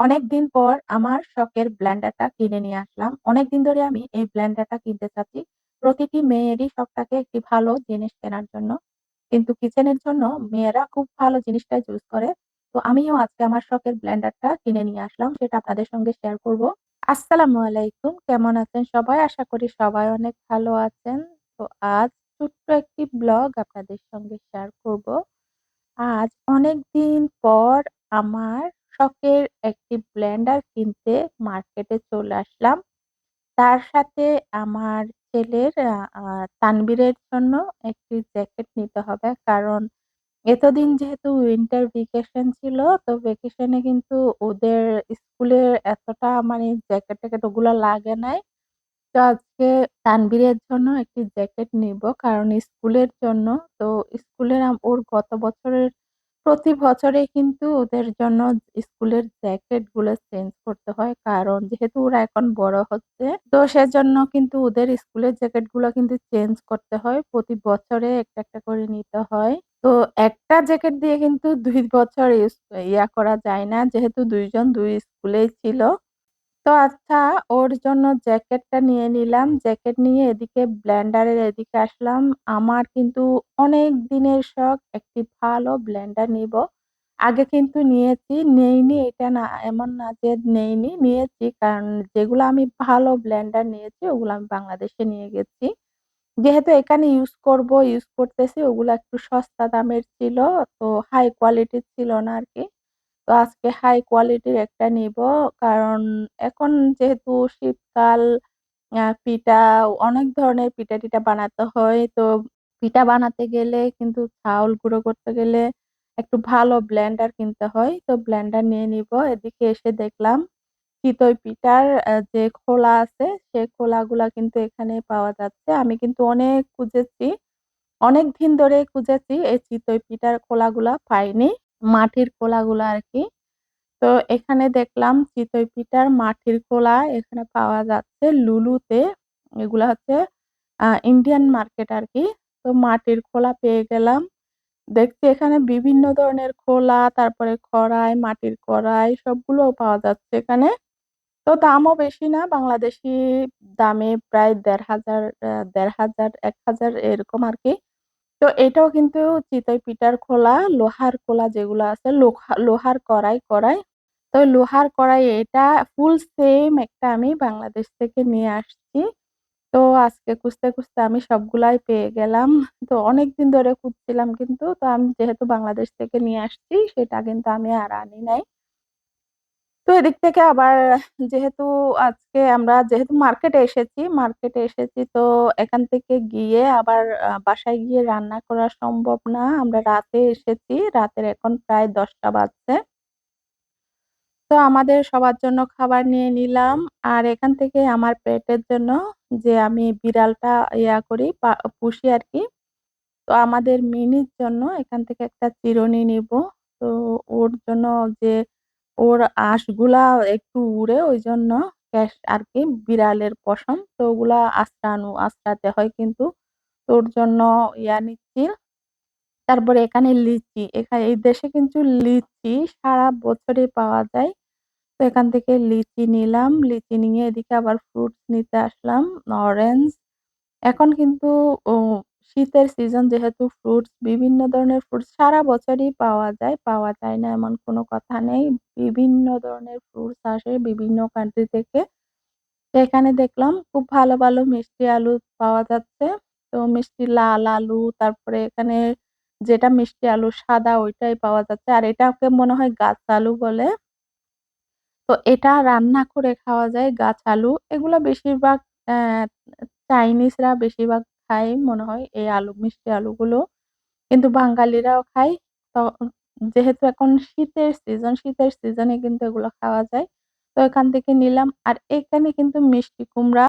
অনেকদিন পর আমার শখের ব্লেন্ডারটা কিনে নিয়ে আসলাম। অনেকদিন ধরে আমি এই ব্লেন্ডারটা কিনতে চাচ্ছি। প্রতিটি মেয়েরই শখ থাকে একটি ভালো জিনিস কেনার জন্য। কিন্তু কিচেনের জন্য মেয়েরা খুব ভালো জিনিসটা চুজ করে। তো আমিও আজকে আমার শখের ব্লেন্ডারটা কিনে নিয়ে আসলাম। সেটা আপনাদের সঙ্গে শেয়ার করব। আসসালামু আলাইকুম। কেমন আছেন সবাই? আশা করি সবাই অনেক ভালো আছেন। তো আজ ছোট্ট একটি ব্লগ আপনাদের সঙ্গে শেয়ার করব। আজ অনেকদিন পর আমার শখের একটি ব্লেন্ডার কিনতে মার্কেটে চলে আসলাম। তার সাথে আমার ছেলের তানবীরের জন্য একটি জ্যাকেট নিতে হবে। কারণ এতদিন যেহেতু উইন্টার ভেকেশন ছিল, তো ভ্যাকেশনে কিন্তু ওদের স্কুলে এতটা মানে জ্যাকেট-ট্যাকেট ওগুলা লাগে নাই। তো আজকে তানবীরের জন্য একটি জ্যাকেট নিব কারণ স্কুলের জন্য। তো স্কুলের ওর গত বছরের প্রতি বছরে কিন্তু ওদের জন্য স্কুলের জ্যাকেটগুলো চেঞ্জ করতে হয়। কারণ যেহেতু ওরা এখন বড় হচ্ছে, তো সেজন্য কিন্তু ওদের স্কুলের জ্যাকেটগুলো কিন্তু চেঞ্জ করতে হয়। প্রতি বছরে একটা, একটা করে নিতে হয়। তো একটা জ্যাকেট দিয়ে কিন্তু দুই বছর ইয়া করা যায় না। যেহেতু ২ জন ২ স্কুলেই ছিল। তো আচ্ছা ওর জন্য জ্যাকেটটা নিয়ে নিলাম। জ্যাকেট নিয়ে এদিকে ব্লেন্ডারের এদিকে আসলাম। আমার কিন্তু অনেক দিনের শখ একটি ভালো ব্লেন্ডার নিবো। আগে কিন্তু নিয়েছি, নেইনি এটা না এমন না যে নেইনি, নিয়েছি। কারণ যেগুলো আমি ভালো ব্লেন্ডার নিয়েছি ওগুলো আমি বাংলাদেশে নিয়ে গেছি। যেহেতু এখানে ইউজ করব, ইউজ করতেছি ওগুলা একটু সস্তা দামের ছিল। তো হাই কোয়ালিটির ছিল না আরকি। তো আজকে হাই কোয়ালিটির একটা নিবো। কারণ এখন যেহেতু শীতকাল পিঠা অনেক ধরনের পিঠা-টিঠা বানাতে হয়। তো পিঠা বানাতে গেলে কিন্তু চাউল গুঁড়ো করতে গেলে একটু ভালো ব্লেন্ডার কিনতে হয়। তো ব্লেন্ডার নিয়ে নিবো। এদিকে এসে দেখলাম চিতই পিঠার যে খোলা আছে, সে খোলাগুলা কিন্তু এখানে পাওয়া যাচ্ছে। আমি কিন্তু অনেক খুঁজেছি। অনেক দিন ধরে খুঁজেছি এই চিতই পিঠার খোলাগুলা পাইনি। মাটির কোলাগুলো আর কি তো এখানে দেখলাম চিতই পিঠার মাটির খোলা এখানে পাওয়া যাচ্ছে লুলুতে। এগুলা হচ্ছে ইন্ডিয়ান মার্কেট আর কি তো মাটির খোলা পেয়ে গেলাম। দেখছি এখানে বিভিন্ন ধরনের খোলা, তারপরে কড়াই, মাটির কড়াই সবগুলোও পাওয়া যাচ্ছে এখানে। তো দামও বেশি না। বাংলাদেশি দামে প্রায় দেড় হাজার দেড় হাজার এক হাজার এরকম আরকি। তো এটাও কিন্তু চিতই পিঠার খোলা, লোহার খোলা যেগুলো আছে লোহা লোহার কড়াই কড়াই। তো লোহার কড়াই এটা ফুল সেম একটা আমি বাংলাদেশ থেকে নিয়ে আসছি। তো আজকে খুঁজতে, খুঁজতে আমি সবগুলাই পেয়ে গেলাম। তো অনেকদিন ধরে খুঁজছিলাম কিন্তু তো আমি যেহেতু বাংলাদেশ থেকে নিয়ে আসছি সেটা কিন্তু আমি আর আনি নাই। তো এদিক থেকে আবার যেহেতু আজকে আমরা যেহেতু মার্কেটে এসেছি, মার্কেটে এসেছি তো এখান থেকে গিয়ে আবার বাসায় গিয়ে রান্না করা সম্ভব না। আমরা রাতে এসেছি। রাতের এখন প্রায় ১০টা বাজছে। তো আমাদের সবার জন্য খাবার নিয়ে নিলাম। আর এখান থেকে আমার পেটের জন্য যে আমি বিড়ালটা ইয়া করি পুষি আর কি তো আমাদের মিনির জন্য এখান থেকে একটা চিরুনি নিব তো ওর জন্য যে ওর আঁশগুলা একটু উড়ে ওই জন্য ক্যাশ আরকি বিড়ালের পশম। তো ওগুলা আঁচড়ানো, আঁচড়াতে হয় কিন্তু। তোর জন্য ইয়া নিচ্ছি। তারপরে এখানে লিচি। এখানে এই দেশে কিন্তু লিচি সারা বছরই পাওয়া যায়। তো এখান থেকে লিচি নিলাম। লিচি নিয়ে এদিকে আবার ফ্রুটস নিতে আসলাম। অরেঞ্জ। এখন কিন্তু শীতের সিজন যেহেতু ফ্রুটস বিভিন্ন ধরনের ফ্রুটস সারা বছরই পাওয়া যায়। পাওয়া যায় না এমন কোনো কথা নেই। বিভিন্ন ধরনের ফ্রুটস আসে বিভিন্ন কান্ট্রি থেকে। তো এখানে দেখলাম খুব ভালো, ভালো মিষ্টি আলু পাওয়া যাচ্ছে। তো মিষ্টি লাল আলু, তারপরে এখানে যেটা মিষ্টি আলু সাদা ওইটাই পাওয়া যাচ্ছে। আর এটাকে মনে হয় গাছ আলু বলে। তো এটা রান্না করে খাওয়া যায় গাছ আলু। এগুলা বেশিরভাগ অ্যা চাইনিজরা বেশিরভাগ খায় মনে হয় এই আলু মিষ্টি আলুগুলো। কিন্তু বাঙালিরাও খায়। তো যেহেতু এখন শীতের সিজন, শীতের সিজনে কিন্তু এগুলো খাওয়া যায়। তো এখান থেকে নিলাম। আর এখানে কিন্তু মিষ্টি কুমড়া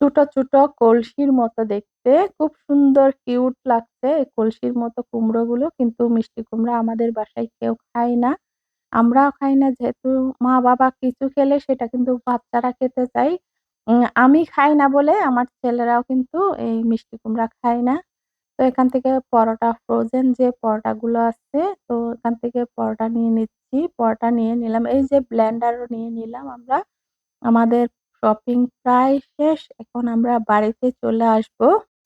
ছোট, ছোট কলসির মতো দেখতে। খুব সুন্দর কিউট লাগছে কলসির মতো কুমড়োগুলো। কিন্তু মিষ্টি কুমড়া আমাদের বাসায় কেউ খায় না। আমরাও খাই না যেহেতু মা-বাবা কিছু খেলে সেটা কিন্তু বাচ্চারা খেতে চায়। উম আমি খাই না বলে আমার ছেলেরাও কিন্তু এই মিষ্টি কুমড়া খায় না। তো এখান থেকে পরোটা ফ্রোজেন যে পরোটাগুলো আছে তো এখান থেকে পরোটা নিয়ে নিচ্ছি। পরোটা নিয়ে নিলাম। এই যে ব্লেন্ডারও নিয়ে নিলাম আমরা। আমাদের শপিং প্রায় শেষ। এখন আমরা বাড়িতে চলে আসব।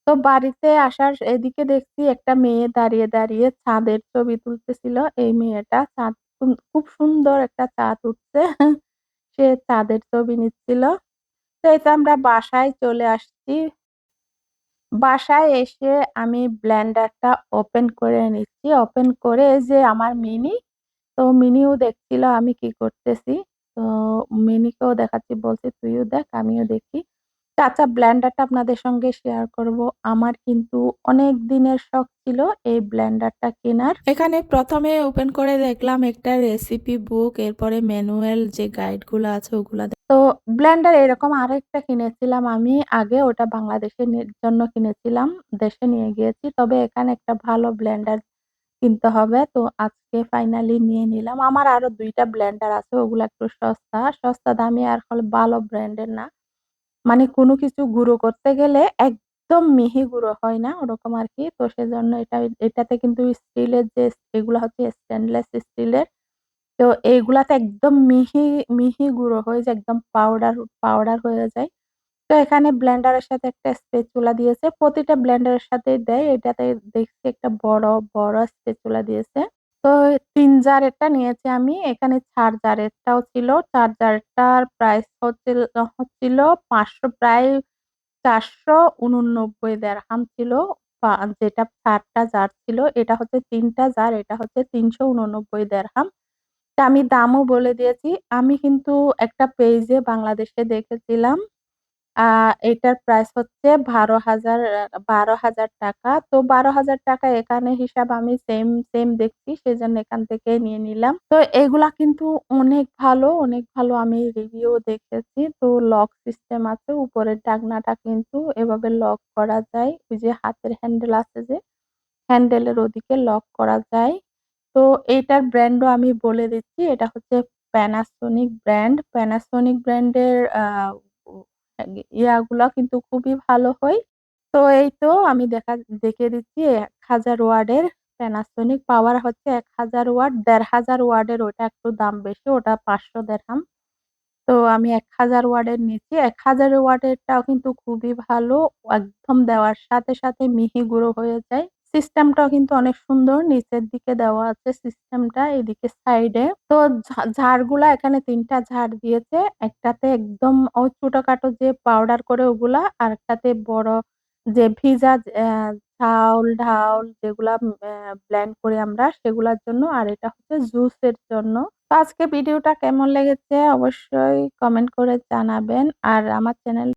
তো বাড়িতে আসার এদিকে দেখছি একটা মেয়ে দাঁড়িয়ে, দাঁড়িয়ে চাঁদের ছবি তুলতেছিল। এই মেয়েটা চাঁদ খুব খুব সুন্দর একটা চাঁদ উঠছে। সে চাঁদের ছবি নিচ্ছিল। এই তো আমরা বাসায় চলে আসছি। বাসায় এসে আমি ব্লেন্ডারটা ওপেন করে নিচ্ছি। ওপেন করে যে আমার মিনি, তো মিনিও দেখছিল আমি কি করতেছি। তো মিনিকেও দেখাচ্ছি বলছি, "তুইও দেখ, আমিও দেখি।" আচ্ছা ব্লেন্ডারটা আপনাদের সঙ্গে শেয়ার করব। আমার কিন্তু অনেক দিনের শখ ছিল এই ব্লেন্ডারটা কেনার। এখানে প্রথমে ওপেন করে দেখলাম একটা রেসিপি বুক, এরপরে ম্যানুয়াল যে গাইডগুলো আছে ওগুলা তো ব্লেন্ডার এরকম আরেকটা কিনেছিলাম আমি আগে ওটা বাংলাদেশের জন্য কিনেছিলাম। দেশে নিয়ে গিয়েছি। তবে এখানে একটা ভালো ব্লেন্ডার কিনতে হবে। তো আজকে ফাইনালি নিয়ে নিলাম। আমার আরও ২ টা ব্লেন্ডার আছে, ওগুলা একটু সস্তা। সস্তা দামি আর হলো ভালো ব্র্যান্ডের না। মানে কোনো কিছু গুঁড়ো করতে গেলে একদম মিহি গুঁড়ো হয় না, ওরকম আর কি তো সেজন্য এটা, এটাতে কিন্তু স্টিলের যে, এগুলা হচ্ছে স্টেনলেস স্টিলের। তো এইগুলাতে একদম মিহি, মিহি গুঁড়ো হয়ে যায় একদম পাউডার, পাউডার হয়ে যায়। তো এখানে ব্লেন্ডারের সাথে একটা স্প্যাচুলা দিয়েছে। প্রতিটা ব্লেন্ডারের সাথে দেয়। এটাতে দেখছি একটা বড়, বড় স্প্যাচুলা দিয়েছে। তো ৩ জারেরটা নিয়েছি আমি। এখানে চার্জারেরটাও ছিল। চার চার্জারটার প্রাইস হচ্ছিল হচ্ছিল ৫০০ প্রায় ৪৮৯ দেরহাম ছিল। পা যেটা চারটা জার ছিল। এটা হচ্ছে তিনটা জার, এটা হচ্ছে ৩৮৯ দেরহাম। তা আমি দামও বলে দিয়েছি। আমি কিন্তু একটা পেজে বাংলাদেশে দেখেছিলাম। এটার প্রাইস হচ্ছে ১২,০০০ আ ১২,০০০ টাকা। তো ১২,০০০ টাকা এখানে হিসাব আমি সেম, সেম দেখছি। সেজন্য এখান থেকেই নিয়ে নিলাম। তো এগুলা কিন্তু অনেক ভালো, অনেক ভালো আমি রিভিউ দেখেছি। তো লক সিস্টেম আছে। উপরের ঢাকনাটা কিন্তু এভাবে লক করা যায়। ওই যে হাতের হ্যান্ডেল আছে যে, হ্যান্ডেলের ওদিকে লক করা যায়। তো এইটার ব্র্যান্ডও আমি বলে দিচ্ছি। এটা হচ্ছে Panasonic ব্র্যান্ড। Panasonic ব্র্যান্ডের ইয়াগুলা কিন্তু খুবই ভালো হয়। তো এই তো আমি দেখা দেখিয়ে দিচ্ছি ১০০০ ওয়াটের Panasonic পাওয়ার হচ্ছে এক হাজার ১০০০ ওয়াট। ১৫০০ ওয়াটের ওটা একটু দাম বেশি। ওটা ৫০০ দেরহাম। তো আমি ১০০০ ওয়াটের নিচ্ছি। ১০০০ ওয়াটেরটাও কিন্তু খুবই ভালো। একদম দেওয়ার সাথে, সাথে মিহি গুঁড়ো হয়ে যায়। সিস্টেমটাও কিন্তু অনেক সুন্দর। নিচের দিকে দেওয়া আছে সিস্টেমটা, এদিকে সাইডে। তো ঝাড়গুলা এখানে তিনটা ঝাড় দিয়েছে। একটাতে একদম ছোটখাটো যে পাউডার করে ওগুলা, আর একটাতে বড় যে ভিজা অ্যা চাউল-ঢাউল যেগুলা অ্যা ব্লেন্ড করি আমরা সেগুলার জন্য। আর এটা হচ্ছে জুসের জন্য। তো আজকে ভিডিওটা কেমন লেগেছে অবশ্যই কমেন্ট করে জানাবেন। আর আমার চ্যানেল